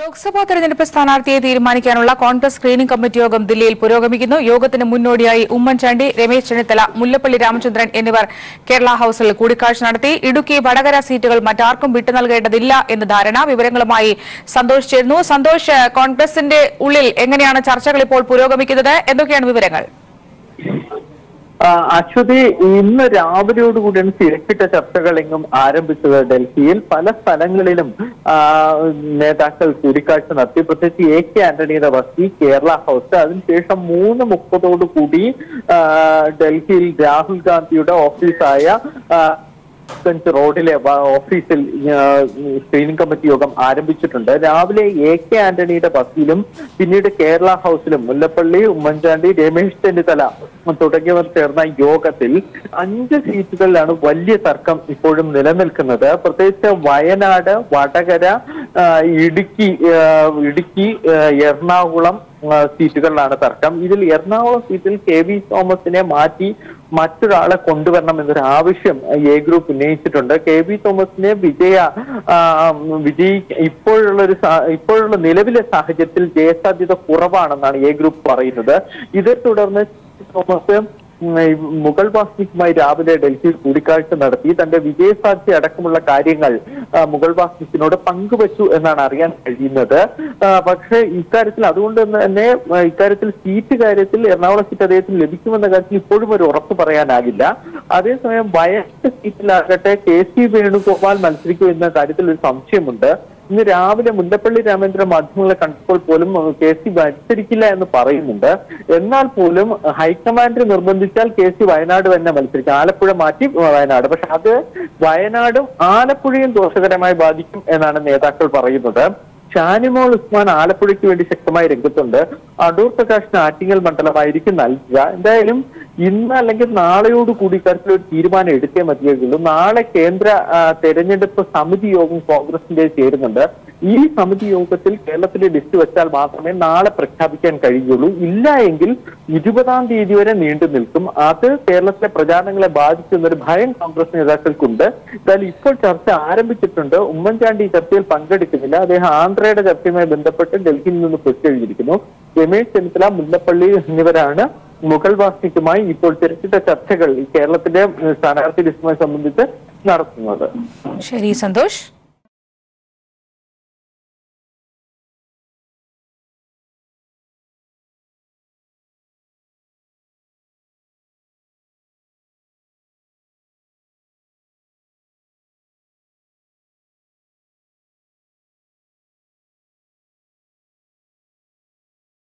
ലോക്സഭാ തെരഞ്ഞെടുപ്പ് സ്ഥാനാർത്ഥിയെ തീരുമാനിക്കാനുള്ള കോൺഗ്രസ് സ്ക്രീനിംഗ് കമ്മിറ്റി യോഗം ദില്ലിയിൽ പുരോഗമിക്കുന്നു. യോഗത്തിന് മുന്നോടിയായി ഉമ്മൻചാണ്ടി രമേശ് ചെന്നിത്തല മുല്ലപ്പള്ളി രാമചന്ദ്രൻ എന്നിവർ കേരള ഹൌസിൽ കൂടിക്കാഴ്ച നടത്തി. ഇടുക്കി വടകര സീറ്റുകൾ മറ്റാർക്കും വിട്ടു നൽകേണ്ടതില്ല എന്ന ധാരണ വിവരങ്ങളുമായി സന്തോഷ് ചേരുന്നു. സന്തോഷ് കോൺഗ്രസിന്റെ ഉള്ളിൽ എങ്ങനെയാണ് ചർച്ചകൾ ഇപ്പോൾ പുരോഗമിക്കുന്നത്? എന്തൊക്കെയാണ് വിവരങ്ങൾ? അശ്വതി ഇന്ന് രാവിലെയോടുകൂടിയാണ് തിരക്കിട്ട ചർച്ചകൾ എങ്ങും ആരംഭിച്ചത് ഡൽഹിയിൽ. പല സ്ഥലങ്ങളിലും നേതാക്കൾ കൂടിക്കാഴ്ച നടത്തി. പ്രത്യേകിച്ച് എ കെ ആന്റണിയുടെ വസതി കേരള ഹൗസ്. അതിനുശേഷം മൂന്ന് മുപ്പതോടുകൂടി ഡൽഹിയിൽ രാഹുൽ ഗാന്ധിയുടെ ഓഫീസായ ഗഞ്ച് റോഡിലെ ഓഫീസിൽ സ്ക്രീനിംഗ് കമ്മിറ്റി യോഗം ആരംഭിച്ചിട്ടുണ്ട്. രാവിലെ എ കെ ആന്റണിയുടെ ബസ്സിലും പിന്നീട് കേരള ഹൗസിലും മുല്ലപ്പള്ളി ഉമ്മൻചാണ്ടി രമേശ് ചെന്നിത്തല തുടങ്ങിയവർ ചേർന്ന യോഗത്തിൽ അഞ്ച് സീറ്റുകളിലാണ് വലിയ തർക്കം ഇപ്പോഴും നിലനിൽക്കുന്നത്. പ്രത്യേകിച്ച് വയനാട് വടകര ഇടുക്കി ഇടുക്കി എറണാകുളം സീറ്റുകളിലാണ് തർക്കം. ഇതിൽ എറണാകുളം സീറ്റിൽ കെ വി തോമസിനെ മാറ്റി മറ്റൊരാളെ കൊണ്ടുവരണം എന്നൊരു ആവശ്യം എ ഗ്രൂപ്പ് ഉന്നയിച്ചിട്ടുണ്ട്. കെ വി തോമസിനെ വിജയ വിജയ ഇപ്പോഴുള്ള ഒരു ഇപ്പോഴുള്ള നിലവിലെ സാഹചര്യത്തിൽ ജയസാധ്യത കുറവാണെന്നാണ് എ ഗ്രൂപ്പ് പറയുന്നത്. ഇതേ തുടർന്ന് തോമസ് മുഗൾ വാസ്നിക്കുമായി രാവിലെ ഡൽഹിയിൽ കൂടിക്കാഴ്ച നടത്തി. തന്റെ വിജയസാധ്യത അടക്കമുള്ള കാര്യങ്ങൾ മുഗൾ വാസ്നിക്കിനോട് പങ്കുവച്ചു എന്നാണ് അറിയാൻ കഴിയുന്നത്. പക്ഷേ ഇക്കാര്യത്തിൽ അതുകൊണ്ട് തന്നെ ഇക്കാര്യത്തിൽ സീറ്റ് കാര്യത്തിൽ എറണാകുളം സീറ്റ് അദ്ദേഹത്തിന് ലഭിക്കുമെന്ന കാര്യത്തിൽ ഇപ്പോഴും ഒരു ഉറപ്പ് പറയാനാകില്ല. അതേസമയം വയനാട് സീറ്റിലാകട്ടെ കെ സി വേണുഗോപാൽ മത്സരിക്കും എന്ന കാര്യത്തിൽ ഒരു സംശയമുണ്ട്. ഇന്ന് രാവിലെ മുല്ലപ്പള്ളി രാമേന്ദ്രൻ മാധ്യമങ്ങളെ കണ്ടപ്പോൾ പോലും കെ സി മത്സരിക്കില്ല എന്ന് പറയുന്നുണ്ട്. എന്നാൽ പോലും ഹൈക്കമാൻഡ് നിർബന്ധിച്ചാൽ കെ സി വയനാട് തന്നെ മത്സരിക്കും. ആലപ്പുഴ മാറ്റി വയനാട്. പക്ഷെ അത് വയനാടും ആലപ്പുഴയും ദോഷകരമായി ബാധിക്കും എന്നാണ് നേതാക്കൾ പറയുന്നത്. ഷാനിമോൾ ഉസ്മാൻ ആലപ്പുഴയ്ക്ക് വേണ്ടി ശക്തമായി രംഗത്തുണ്ട്. അടൂർ പ്രകാശിന് ആറ്റിങ്ങൽ മണ്ഡലമായിരിക്കും നൽകുക. എന്തായാലും ഇന്ന് അല്ലെങ്കിൽ നാളെയോട് കൂടി ഇക്കാര്യത്തിൽ ഒരു തീരുമാനം എടുത്തേ മതിയാകുള്ളൂ നാളെ കേന്ദ്ര തെരഞ്ഞെടുപ്പ് സമിതി യോഗം കോൺഗ്രസിന്റെ ചേരുന്നുണ്ട്. ഈ സമിതി യോഗത്തിൽ കേരളത്തിലെ ലിസ്റ്റ് വെച്ചാൽ മാത്രമേ നാളെ പ്രഖ്യാപിക്കാൻ കഴിയുള്ളൂ ഇല്ല എങ്കിൽ ഇരുപതാം തീയതി വരെ നീണ്ടു നിൽക്കും. അത് കേരളത്തിലെ പ്രചാരണങ്ങളെ ബാധിക്കുന്നൊരു ഭയം കോൺഗ്രസ് നേതാക്കൾക്കുണ്ട്. എന്തായാലും ഇപ്പോൾ ചർച്ച ആരംഭിച്ചിട്ടുണ്ട്. ഉമ്മൻചാണ്ടി ഈ ചർച്ചയിൽ പങ്കെടുക്കുന്നില്ല. അദ്ദേഹം ആന്ധ്രയുടെ ചർച്ചയുമായി ബന്ധപ്പെട്ട് ഡൽഹിയിൽ നിന്ന് പുറത്തെഴുതിയിരിക്കുന്നു രമേശ് ചെന്നിത്തല മുല്ലപ്പള്ളി എന്നിവരാണ് മുഗൾ വാസ്തുക്കുമായി ഇപ്പോൾ തിരക്കിട്ട ചർച്ചകൾ കേരളത്തിന്റെ സ്ഥാനാർത്ഥി ലിസ്റ്റുമായി സംബന്ധിച്ച് നടത്തുന്നത്. ശരി സന്തോഷ്.